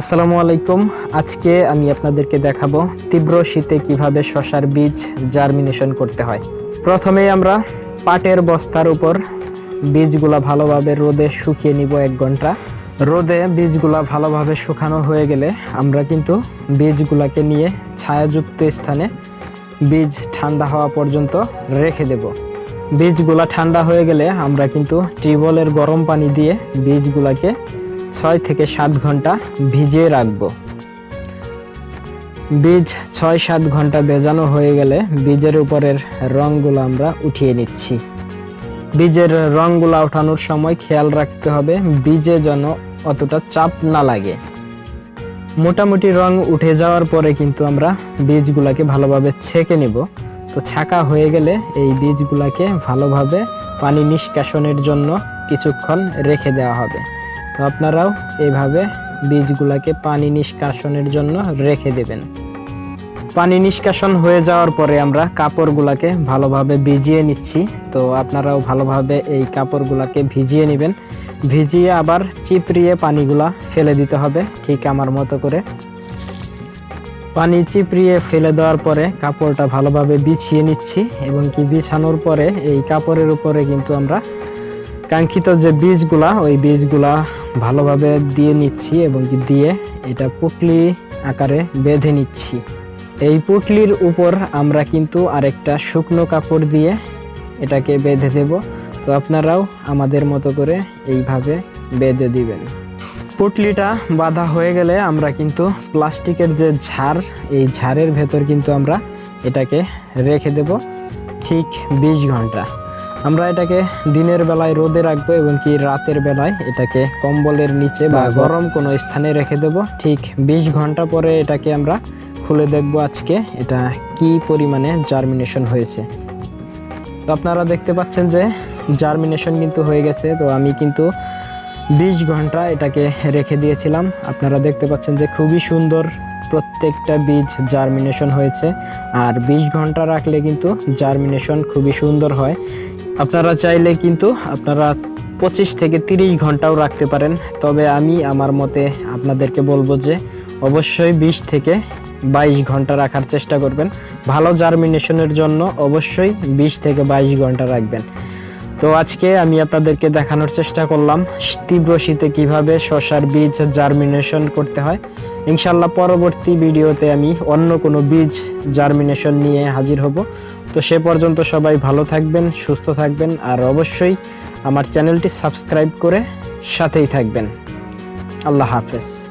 আসসালামু আলাইকুম। আজকে আমি আপনাদেরকে দেখাবো তীব্র শীতে কীভাবে শশার বীজ জার্মিনেশন করতে হয়। প্রথমেই আমরা পাটের বস্তার উপর বীজগুলা ভালোভাবে রোদে শুকিয়ে নিব এক ঘণ্টা। রোদে বীজগুলা ভালোভাবে শুকানো হয়ে গেলে আমরা কিন্তু বীজগুলাকে নিয়ে ছায়াযুক্ত স্থানে বীজ ঠান্ডা হওয়া পর্যন্ত রেখে দেব। বীজগুলা ঠান্ডা হয়ে গেলে আমরা কিন্তু টিউবওয়েলের গরম পানি দিয়ে বীজগুলাকে ছয় থেকে সাত ঘণ্টা ভিজিয়ে রাখব। বীজ ছয় সাত ঘণ্টা ভেজানো হয়ে গেলে বীজের উপরের রঙগুলো আমরা উঠিয়ে নিচ্ছি। বীজের রঙগুলো ওঠানোর সময় খেয়াল রাখতে হবে বীজে যেন অতটা চাপ না লাগে। মোটামুটি রং উঠে যাওয়ার পরে কিন্তু আমরা বীজগুলাকে ভালোভাবে ছেঁকে নেব। তো ছাকা হয়ে গেলে এই বীজগুলাকে ভালোভাবে পানি নিষ্কাশনের জন্য কিছুক্ষণ রেখে দেওয়া হবে। তো আপনারাও এইভাবে বীজগুলাকে পানি নিষ্কাশনের জন্য রেখে দেবেন। পানি নিষ্কাশন হয়ে যাওয়ার পরে আমরা কাপড়গুলাকে ভালোভাবে ভিজিয়ে নিচ্ছি। তো আপনারাও ভালোভাবে এই কাপড়গুলাকে ভিজিয়ে নেবেন। ভিজিয়ে আবার চিপড়িয়ে পানিগুলা ফেলে দিতে হবে, ঠিক আমার মতো করে। পানি চিপড়িয়ে ফেলে দেওয়ার পরে কাপড়টা ভালোভাবে বিছিয়ে নিচ্ছি এবং কি বিছানোর পরে এই কাপড়ের উপরে কিন্তু আমরা কাঙ্ক্ষিত যে বীজগুলা, ওই বীজগুলা ভালোভাবে দিয়ে নিচ্ছি এবং দিয়ে এটা পুটলি আকারে বেঁধে নিচ্ছি। এই পুটলির উপর আমরা কিন্তু আরেকটা শুকনো কাপড় দিয়ে এটাকে বেঁধে দেব। তো আপনারাও আমাদের মতো করে এইভাবে বেঁধে দিবেন। পুটলিটা বাঁধা হয়ে গেলে আমরা কিন্তু প্লাস্টিকের যে ঝাড়, এই ঝাড়ের ভেতর কিন্তু আমরা এটাকে রেখে দেব ঠিক বিশ ঘণ্টা। আমরা এটাকে দিনের বেলায় রোদে রাখব এবং কি রাতের বেলায় এটাকে কম্বলের নিচে বা গরম কোনো স্থানে রেখে দেব। ঠিক বিশ ঘণ্টা পরে এটাকে আমরা খুলে দেখব আজকে এটা কি পরিমাণে জার্মিনেশন হয়েছে। তো আপনারা দেখতে পাচ্ছেন যে জার্মিনেশন কিন্তু হয়ে গেছে। তো আমি কিন্তু বিশ ঘণ্টা এটাকে রেখে দিয়েছিলাম। আপনারা দেখতে পাচ্ছেন যে খুবই সুন্দর প্রত্যেকটা বীজ জার্মিনেশন হয়েছে। আর বিশ ঘণ্টা রাখলে কিন্তু জার্মিনেশন খুবই সুন্দর হয়। আপনারা চাইলে কিন্তু আপনারা পঁচিশ থেকে তিরিশ ঘন্টাও রাখতে পারেন। তবে আমি আমার মতে আপনাদেরকে বলব যে অবশ্যই বিশ থেকে বাইশ ঘণ্টা রাখার চেষ্টা করবেন। ভালো জার্মিনেশনের জন্য অবশ্যই বিশ থেকে বাইশ ঘণ্টা রাখবেন। তো আজকে আমি আপনাদেরকে দেখানোর চেষ্টা করলাম তীব্র শীতে কীভাবে শশার বীজ জার্মিনেশন করতে হয়। ইনশাল্লাহ পরবর্তী ভিডিওতে আমি অন্য কোনো বীজ জার্মিনেশন নিয়ে হাজির হব। তো সে পর্যন্ত সবাই ভালো থাকবেন, সুস্থ থাকবেন, আর অবশ্যই আমার চ্যানেলটি সাবস্ক্রাইব করে সাথেই থাকবেন। আল্লাহ হাফেজ।